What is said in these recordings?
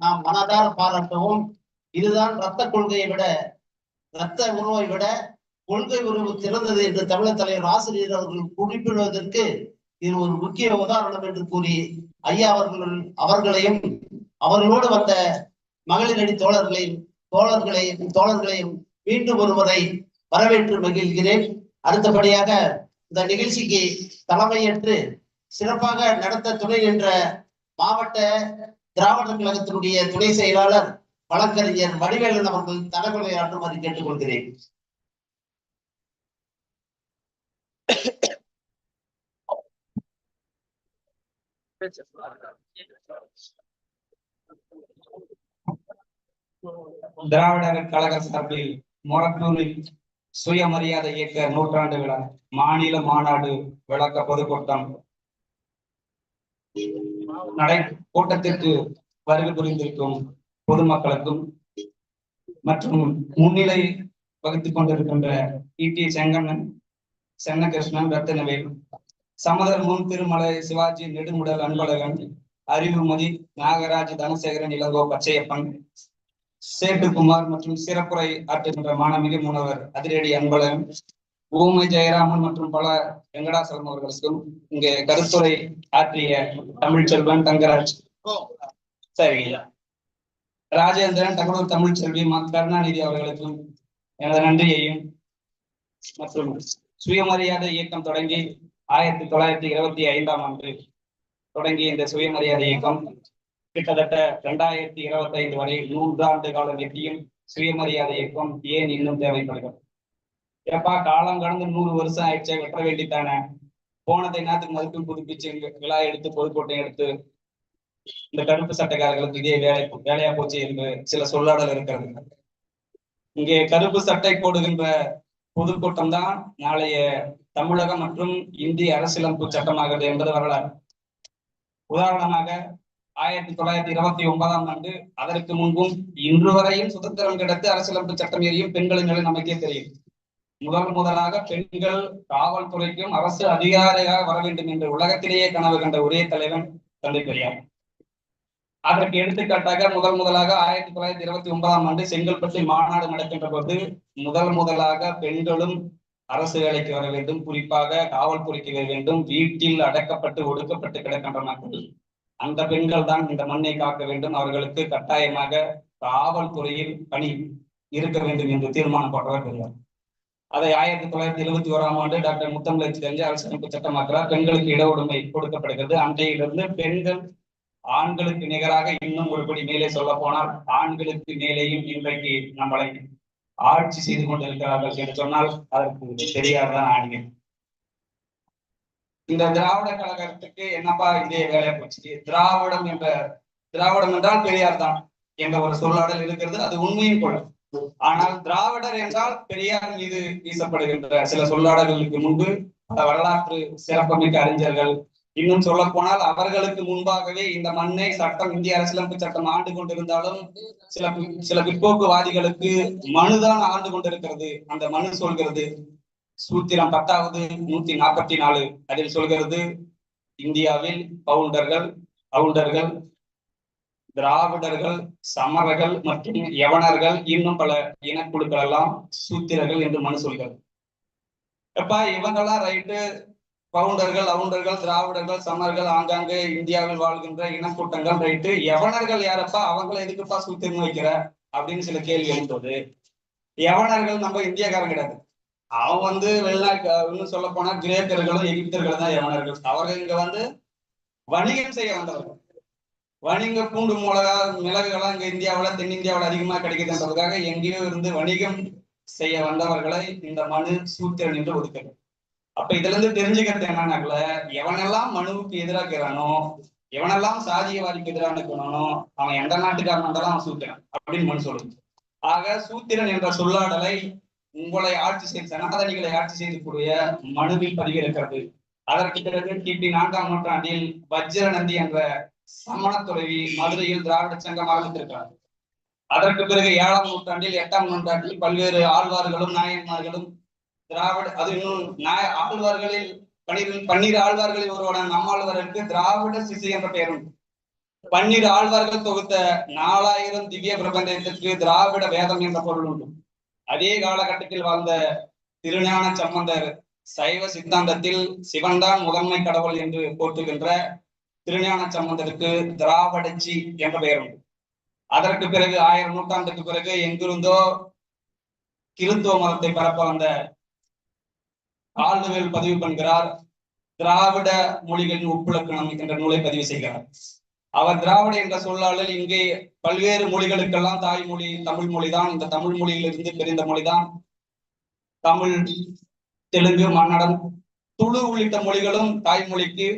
நாம் மனதார பாராட்டவும் இதுதான் ரத்த கொள்கையை விட ரத்த உறவை விட கொள்கை உறவு சிறந்தது என்று தமிழர் தலைவர் ஆசிரியர் அவர்கள் குறிப்பிடுவதற்கு இது ஒரு முக்கிய உதாரணம் என்று கூறி ஐயா அவர்கள் அவர்களையும் அவர்களோடு வந்த மகளிரடி தோழர்களையும் தோழர்களையும் தோழர்களையும் மீண்டும் ஒருமுறை வரவேற்று மகிழ்கிறேன். அடுத்தபடியாக இந்த நிகழ்ச்சிக்கு தலைமையேற்று சிறப்பாக நடத்த துணை நின்ற மாவட்ட திராவிடர் கழகத்தினுடைய துணை செயலாளர் வழக்கறிஞர் வடிவேலன் அவர்கள் தலைமுறை ஆற்றுமாறு கேட்டுக்கொள்கிறேன். திராவிடர் கழக சார்பில் மொரட்டூரில் சுயமரியாதை இயக்க நூற்றாண்டு விழா மாநில மாநாடு விளக்க பொதுக்கூட்டம். நடை கூட்டத்திற்கு வருகை புரிந்திருக்கும் பொதுமக்களுக்கும் மற்றும் முன்னிலை வகித்துக் கொண்டிருக்கின்ற இடி செங்கண்ணன் சென்னகிருஷ்ணன் ரத்தனவேல் சமதர் முன் திருமலை சிவாஜி நெடுமுடல் அன்பழகன் அறிவுமதி நாகராஜ் தனசேகரன் இளங்கோ பச்சையப்பன் சேட்டுக்குமார் மற்றும் சிறப்புரை ஆற்றுகின்ற மாணமிகு முனவர் அதிரடி அன்பழகன் ஊமை ஜெயராமன் மற்றும் பல வெங்கடாசலம் அவர்களுக்கும் இங்கே கருத்துரை ஆற்றிய தமிழ்ச்செல்வன் தங்கராஜ். சரி ராஜேந்திரன் தகவல் தமிழ்ச்செல்வி கருணாநிதி அவர்களுக்கும் எனது நன்றியையும் மற்றும் சுயமரியாதை இயக்கம் தொடங்கி ஆயிரத்தி தொள்ளாயிரத்தி இருபத்தி ஐந்தாம் ஆண்டு தொடங்கிய இந்த சுயமரியாதை இயக்கம் கிட்டத்தட்ட இரண்டாயிரத்தி இருபத்தி ஐந்து வரை நூறாண்டு காலம் எட்டியும் சுயமரியாதை இயக்கம் ஏன் இன்னும் தேவைப்படுகிறது? ஏப்பா காலம் கடந்து நூறு வருஷம் ஆயிடுச்சே வெட்ட வேண்டித்தானே போனதை நேரத்துக்கு மதிப்பு புதுப்பிச்சு விழா எடுத்து பொதுக்கூட்டம் எடுத்து இந்த கருப்பு சட்டைக்காரர்களுக்கு இதே வேலை வேலையா போச்சு என்று சில சொல்லாடல் இருக்கிறது. இங்கே கருப்பு சட்டை போடுகின்ற பொதுக்கூட்டம் தான் நாளைய தமிழகம் மற்றும் இந்திய அரசியலமைப்பு சட்டமாகிறது என்பது வரலாறு. உதாரணமாக ஆயிரத்தி தொள்ளாயிரத்தி இருபத்தி ஒன்பதாம் ஆண்டு அதற்கு முன்பும் இன்று வரையும் சுதந்திரம் கிடைத்து அரசியலமைப்பு சட்டம் ஏறியும் பெண்களின் நிலை நமக்கே தெரியும். முதல் முதலாக பெண்கள் காவல்துறைக்கும் அரசு அதிகாரியாக வர வேண்டும் என்று உலகத்திலேயே கனவு கண்ட ஒரே தலைவன் தந்தை பெரியார். அதற்கு எடுத்துக்காட்டாக முதல் முதலாக ஆயிரத்தி தொள்ளாயிரத்தி இருபத்தி ஒன்பதாம் ஆண்டு செங்கல்பட்டு மாநாடு நடக்கின்ற போது முதல் முதலாக பெண்களும் அரசு வேலைக்கு வர வேண்டும். குறிப்பாக காவல்துறைக்கு வர வேண்டும். வீட்டில் அடக்கப்பட்டு ஒடுக்கப்பட்டு கிடக்கின்ற மக்கள். அந்த பெண்கள் தான் இந்த மண்ணை காக்க வேண்டும். அவர்களுக்கு கட்டாயமாக காவல்துறையில் பணி இருக்க வேண்டும் என்று தீர்மானம் போட்டவர் பெரியார். அதை ஆயிரத்தி தொள்ளாயிரத்தி எழுபத்தி ஓராம் ஆண்டு டாக்டர் முத்தமிழச்சி தெரிஞ்சு அரசமைப்பு சட்டமாக்கிறார். பெண்களுக்கு இடஒடுமை கொடுக்கப்படுகிறது. அன்றையிலிருந்து பெண்கள் ஆண்களுக்கு நிகராக இன்னும் ஒருபடி மேலே சொல்ல போனால் ஆண்களுக்கு மேலேயும் இன்றைக்கு நம்மளை ஆட்சி செய்து கொண்டிருக்கிறார்கள் என்று சொன்னால் அதற்கு தெரியாதுதான் ஆண்கள். இந்த திராவிட கழகத்துக்கு என்னப்பா இதே வேலையை போச்சு? திராவிடம் என்ற திராவிடம் என்றால் பெரியார் தான் என்ற ஒரு சொல்லாடல் இருக்கிறது. அது உண்மையும் கூட. ஆனால் திராவிடர் என்றால் பெரியார் மீது வீசப்படுகின்ற சில சொல்லாடல்களுக்கு முன்பு பல வரலாற்று சிறப்புமிக்க அறிஞர்கள். இன்னும் சொல்ல போனால் அவர்களுக்கு முன்பாகவே இந்த மண்ணை சட்டம் இந்திய அரசியலமைப்பு சட்டம் ஆண்டு கொண்டிருந்தாலும் சில சில பிற்போக்குவாதிகளுக்கு மனுதான் ஆண்டு கொண்டிருக்கிறது. அந்த மனு சொல்கிறது சூத்திரம் பத்தாவது நூத்தி நாற்பத்தி நாலு. அதில் சொல்கிறது இந்தியாவில் பவுண்டர்கள் பவுண்டர்கள் திராவிடர்கள் சமரர்கள் மற்றும் யவனர்கள் இன்னும் பல இனக்குழுக்கள் எல்லாம் சூத்திரர்கள் என்று மனு சொல்கிறது. எப்பா இவங்கெல்லாம் ரைட்டு. பவுண்டர்கள் அவுண்டர்கள் திராவிடர்கள் சமர்கள் ஆங்காங்கு இந்தியாவில் வாழ்கின்ற இனக்கூட்டங்கள் ரைட்டு. யவனர்கள் யாரப்பா? அவங்கள எதுக்குப்பா சூத்திரம் வைக்கிற? அப்படின்னு சில கேள்வி எழுந்தது. யவனர்கள் நம்ம இந்தியக்காரன் கிடையாது. அவன் வந்து வெளிநாட்டு இன்னும் சொல்ல போனா கிரேக்கர்களும் எகிப்தர்களும் தான் யவனர்கள். அவர்கள் இங்க வந்து வணிகம் செய்ய வந்தவர்கள். வணிக பூண்டு மிளகா மிளகுகள்லாம் இங்க இந்தியாவில தென்னிந்தியாவுல அதிகமா கிடைக்குதுன்றதுக்காக எங்கேயோ இருந்து வணிகம் செய்ய வந்தவர்களை இந்த மனு சூத்திரன் என்று ஒதுக்கிறது அப்ப இதுல இருந்து தெரிஞ்சுக்கிறது என்னன்னாக்கல எவனெல்லாம் மனுவுக்கு எதிராக எவனெல்லாம் சாதியவாதிக்கு எதிராக நிற்கணும் அவன் எந்த நாட்டுக்காரன் வந்தாலும் அவன் சூத்திரன் அப்படின்னு மனு சொல்லுது. ஆக சூத்திரன் என்ற சொல்லாடலை உங்களை ஆட்சி செய்து சனாதனிகளை ஆட்சி செய்யக்கூடிய மனுவில் பதிவிருக்கிறது அதற்கு பிறகு கிபி நான்காம் நூற்றாண்டில் வஜ்ர நந்தி என்ற சமண துறவி மதுரையில் திராவிட சங்கம் ஆரம்பித்திருக்கிறார் அதற்கு பிறகு ஏழாம் நூற்றாண்டில் எட்டாம் நூற்றாண்டில் பல்வேறு ஆழ்வார்களும் நாயன்மார்களும் திராவிட அது இன்னும் நாய ஆழ்வார்களில் பன்னிரு பன்னிரு ஆழ்வார்களில் ஒருவரான நம்மாழ்வாருக்கு திராவிட சிசு என்ற பெயர் உண்டு பன்னிரு ஆழ்வார்கள் தொகுத்த நாலாயிரம் திவ்ய பிரபந்தத்திற்கு திராவிட வேதம் என்ற பொருள் உண்டு. அதே காலகட்டத்தில் வாழ்ந்த திருஞான சம்பந்தர் சைவ சித்தாந்தத்தில் சிவன்தான் முதன்மை கடவுள் என்று போற்றுகின்ற திருஞான சம்பந்தருக்கு திராவடச்சி என்ற பெயர் உண்டு அதற்கு பிறகு ஆயிரம் நூற்றாண்டுக்கு பிறகு எங்கிருந்தோ கிருத்துவ மதத்தை பரப்ப வந்த ஆளுநர்கள் பதிவு பண்ணுகிறார். திராவிட மொழிகளின் ஒப்புழக்கணம் என்ற நூலை பதிவு செய்கிறார். அவர் திராவிட என்ற சொல்லாளர் இங்கே பல்வேறு மொழிகளுக்கெல்லாம் தாய்மொழி தமிழ் மொழிதான். இந்த தமிழ் மொழியிலிருந்து பிரிந்த மொழிதான். தமிழ் தெலுங்கு மன்னடம் துளு உள்ளிட்ட மொழிகளும் தாய்மொழிக்கு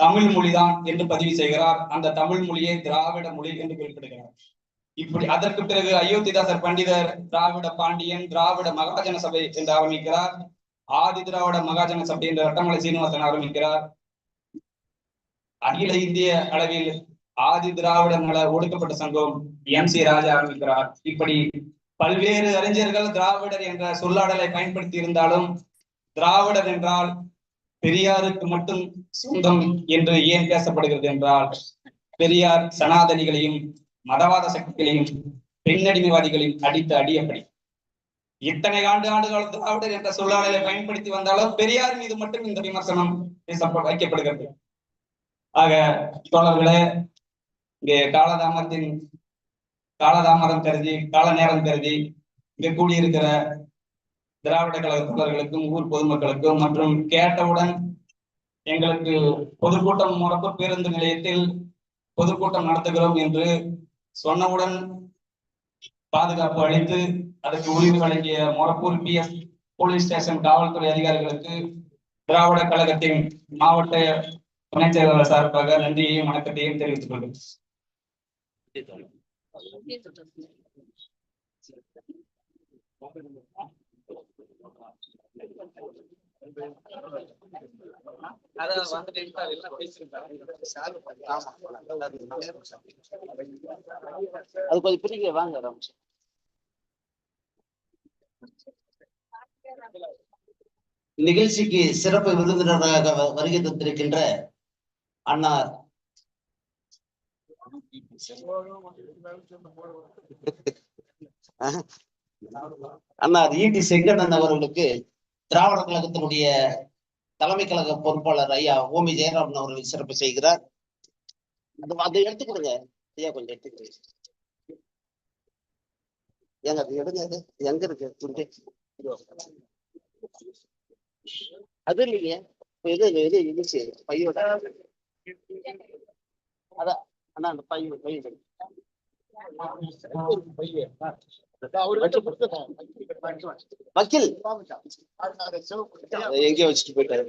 தமிழ் மொழிதான் என்று பதிவு செய்கிறார். அந்த தமிழ் மொழியை திராவிட மொழி என்று குறிப்பிடுகிறார். இப்படி அதற்கு பிறகு அயோத்திதாசர் பண்டிதர் திராவிட பாண்டியன் திராவிட மகாஜன சபை என்று ஆரம்பிக்கிறார். ஆதி திராவிட மகாஜன சபை என்ற ரட்டமலை சீனிவாசன் ஆரம்பிக்கிறார். அகில இந்திய அளவில் ஆதி திராவிட நல ஒடுக்கப்பட்ட சங்கம் எம் சி ராஜா ஆரம்பிக்கிறார். இப்படி பல்வேறு அறிஞர்கள் திராவிடர் என்ற சொல்லாடலை பயன்படுத்தி இருந்தாலும் திராவிடர் என்றால் பெரியாருக்கு மட்டும் சொந்தம் என்று ஏன் பேசப்படுகிறது என்றால் பெரியார் சனாதனிகளையும் மதவாத சக்திகளையும் பெண்ணடிமைவாதிகளையும் அடித்த அடியப்படி இத்தனை ஆண்டு ஆண்டு ஆண்டுகள் திராவிடர் என்ற சொல்லாடலை பயன்படுத்தி வந்தாலும் பெரியார் மீது மட்டும் இந்த விமர்சனம் பேசப்பட வைக்கப்படுகிறது. ஆக தோழர்களே இங்கே காலதாமத்தின் காலதாமதம் கருதி கால நேரம் கருதி இங்கே கூடியிருக்கிற திராவிட கழக ஊர் பொதுமக்களுக்கும் மற்றும் கேட்டவுடன் எங்களுக்கு பொதுக்கூட்டம் முறப்பு பேருந்து நிலையத்தில் பொதுக்கூட்டம் நடத்துகிறோம் என்று சொன்னவுடன் பாதுகாப்பு அளித்து அதற்கு உரிமை வழங்கிய Morappur P S police station காவல்துறை அதிகாரிகளுக்கு திராவிட கழகத்தின் மாவட்ட துணைச் செயலாளர் சார்பாக நன்றியையும் வணக்கத்தையும் தெரிவித்துக் கொள்கிறேன். அது கொஞ்சம் பிரிக்க வாங்க ரமேஷ் நிகழ்ச்சிக்கு சிறப்பு விருந்தினராக வருகை தந்திருக்கின்ற அண்ணா அண்ணா ஈடி செங்கண்ணன் அவர்களுக்கு திராவிட கழகத்தினுடைய தலைமை கழக பொறுப்பாளர் ஐயா ஓமி ஜெயராமன் அவர்கள் சிறப்பு செய்கிறார். அது அதை எடுத்துக்கொடுங்க. ஐயா கொஞ்சம் எடுத்துக்கிறேன் ஏங்க அது எடுங்க அது எங்க இருக்கு? துண்டு அது இல்லைங்க. எது இது இது இருந்துச்சு பையோட. அதான். அண்ணா அந்த பையன் பையன். வக்கீல். எங்கேயோ வச்சுட்டு போயிட்டாரு.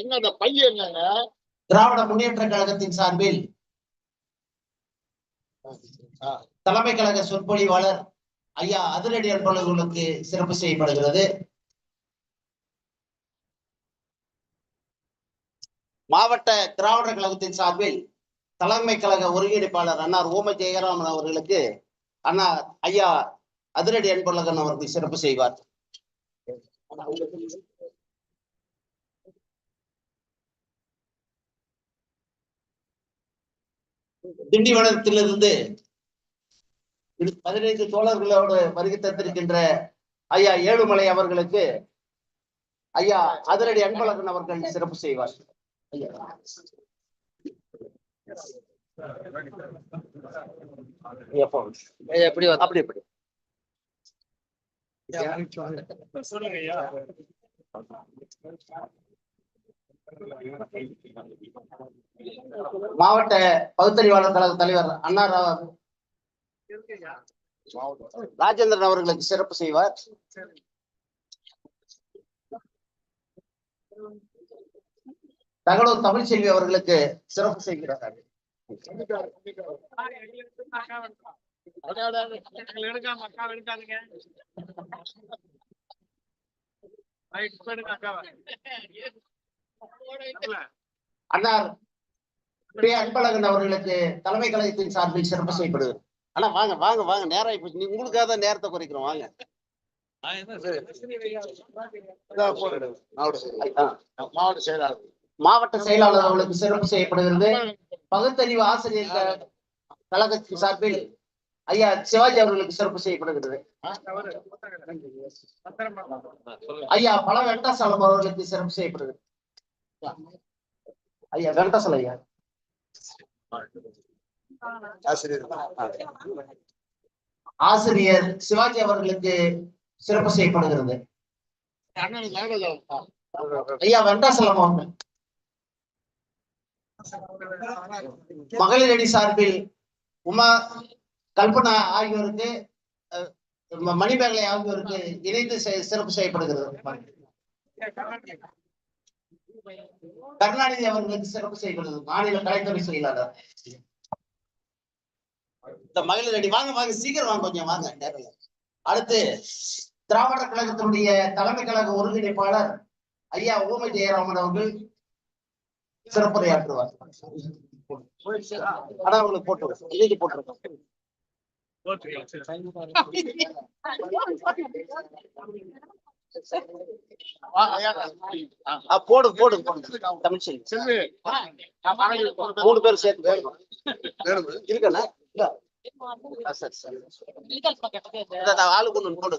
எங்க அந்த பையன் என்னங்க? திராவிட முன்னேற்ற கழகத்தின் சார்பில் தலைமை கழக சொற்பொழிவாளர் ஐயா அதிரடி அன்பர்களுக்கு சிறப்பு செய்யப்படுகிறது. மாவட்ட திராவிட கழகத்தின் சார்பில் தலைமை கழக ஒருங்கிணைப்பாளர் அன்னார் ஓம ஜெயராமன் அவர்களுக்கு அண்ணா ஐயா அதிரடி அன்பழகன் அவர்கள் சிறப்பு செய்வார் திண்டிவனத்திலிருந்து பதினைந்து தோழர்களோடு வருகை தந்திருக்கின்ற ஐயா ஏழுமலை அவர்களுக்கு ஐயா அதிரடி அன்பழகன் அவர்கள் சிறப்பு செய்வார் ஐயா. எப்படி அப்படி எப்படி மாவட்ட பகுத்தறிவாளர் கழக தலைவர் அண்ணா ராஜேந்திரன் அவர்களுக்கு சிறப்பு செய்வார். தகவல் தமிழ்ச்செல்வி அவர்களுக்கு சிறப்பு செய்கிறார் பி. அன்பழகன் அவர்களுக்கு தலைமை கழகத்தின் சார்பில் சிறப்பு செய்யப்படுகிறது. ஆனா வாங்க வாங்க வாங்க நேரம் இப்ப நீ உங்களுக்காக தான் நேரத்தை குறைக்கிறோம். வாங்க. மாவட்ட செயலாளர். மாவட்ட செயலாளர் அவர்களுக்கு சிறப்பு செய்யப்படுகிறது. பகுத்தறிவு ஆசிரியர் கழகத்தின் சார்பில் ஐயா சிவாஜி அவர்களுக்கு சிறப்பு செய்யப்படுகிறது. ஐயா பல வெங்கடாசலம் அவர்களுக்கு சிறப்பு செய்யப்படுகிறது. ஐயா வெங்கடாசலம் ஐயா. ஆசிரியர். சிவாஜி அவர்களுக்கு சிறப்பு செய்யப்படுகிறது. ஐயா வெங்கடாசலம் அவர்கள். மகளிர் அணி சார்பில் உமா கல்பனா ஆகியோருக்கு மணிமேகலை ஆகியோருக்கு இணைந்து சிறப்பு செய்யப்படுகிறது. கருணாநிதி அவர்களுக்கு சிறப்பு செய்யப்படுகிறது. மாநில கலைத்துறை செயலாளர். இந்த மகளிர் அணி வாங்க வாங்க சீக்கிரம் வாங்க கொஞ்சம் வாங்க நேரில். அடுத்து திராவிட கழகத்தினுடைய தலைமை கழக ஒருங்கிணைப்பாளர் ஐயா ஓமை ஜெயராமன் அவர்கள் சிறப்புரையாற்றுவார். ஆனா அவங்களுக்கு போட்டு இன்னைக்கு போட்டிருக்கோம் போடு போடு. போடு செல்வி. மூணு பேர் சேர்த்து போடுங்க. இருக்கண்ணா இந்த, ஆளுக்கு ஒண்ணு போடு.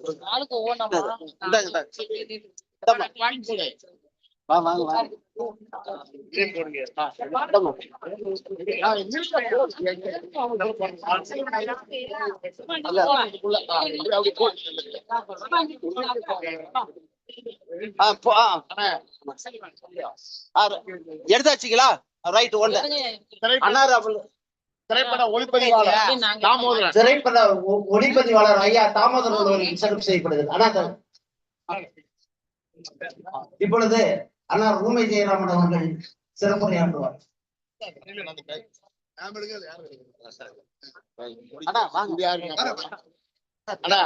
வா ஆ. ஆ, எடுத்தாச்சுங்களா? ரைட் ஒன்று அண்ணார் அவர்கள் திரைப்பட ஒளிப்பதிவாளர் தாமோதரன். திரைப்பட ஒ- ஒளிப்பதிவாளர் ஐயா தாமோதரன் செய்யப்படுகிறது அண்ணா இப்பொழுது அண்ணார் ஊமை ஜெயராமன் அவர்கள் சிறப்புரையாற்றுவார் அண்ணா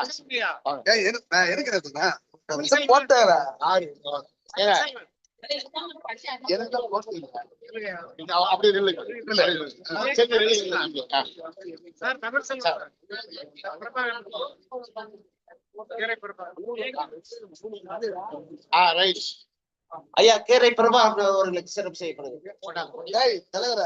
ஐயா கேரை பிரபா அவர்களுக்கு சிறப்பு செய்யப்படுகிறது தலைவர